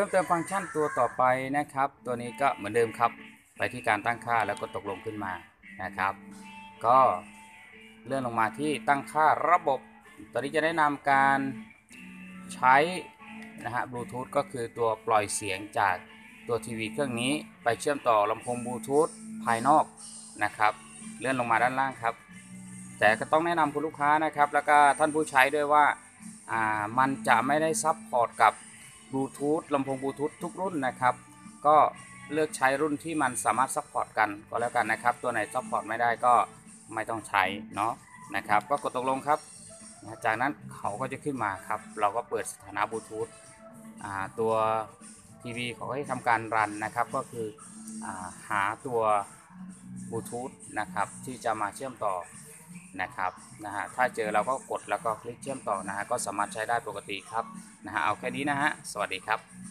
พิ่มเติมฟังก์ชันตัวต่อไปนะครับ ตัวนี้ก็เหมือนเดิมครับ ไปที่การตั้งค่าแล้วก็ตกลงขึ้นมานะครับ ก็เลื่อนลงมาที่ตั้งค่าระบบ ตอนนี้จะแนะนำการใช้นะฮะบลูทูธก็คือตัวปล่อยเสียงจากตัวทีวีเครื่องนี้ไปเชื่อมต่อลำโพงบลูทูธภายนอกนะครับ เลื่อนลงมาด้านล่างครับ แต่ก็ต้องแนะนำคุณลูกค้านะครับ แล้วก็ท่านผู้ใช้ด้วยว่าอ่ามันจะไม่ได้ซับพอร์ตกับ บลูทูธลำโพงบลูทูธทุกรุ่นนะครับ ก็เลือกใช้รุ่นที่มันสามารถซัพพอร์ตกันก็แล้วกันนะครับ ตัวไหนซัพพอร์ตไม่ได้ก็ไม่ต้องใช้เนาะนะครับ ก็กดตกลงครับ จากนั้นเขาก็จะขึ้นมาครับ เราก็เปิดสถานะบลูทูธตัวทีวีเขาก็จะทำการรันนะครับ ก็คืออาหาตัวบลูทูธนะครับที่จะมาเชื่อมต่อ นะครับนะฮะถ้าเจอเราก็กดแล้วก็คลิกเชื่อมต่อนะฮะก็สามารถใช้ได้ปกติครับนะฮะเอาแค่นี้นะฮะสวัสดีครับ